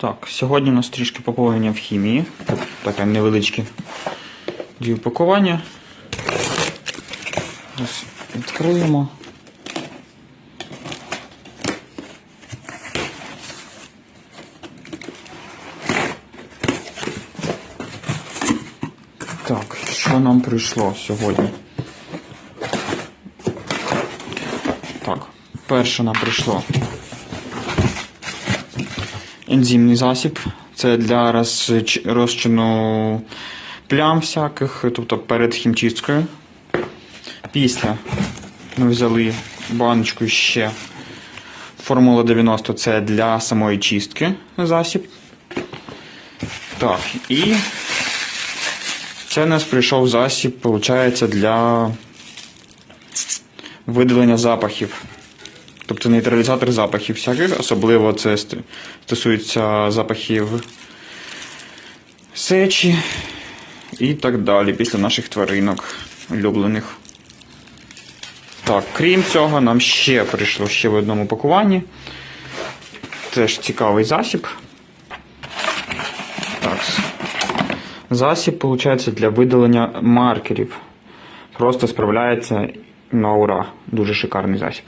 Так, сьогодні у нас трішки поповнення в хімії. Таке невеличке дві упакування. Ось відкриємо. Так, що нам прийшло сьогодні? Так, перше нам прийшло ензимний засіб. Це для розчину плям всяких, тобто перед хімчисткою. Після ми взяли баночку ще Формула 90 це для самої чистки засіб. Так, і це у нас прийшов засіб, виходить, для видалення запахів. Тобто нейтралізатор запахів всяких, особливо це стосується запахів сечі і так далі після наших тваринок улюблених. Так, крім цього, нам ще прийшло ще в одному пакуванні. Теж цікавий засіб. Так. Засіб, виходить, для видалення маркерів. Просто справляється на ура. Дуже шикарний засіб.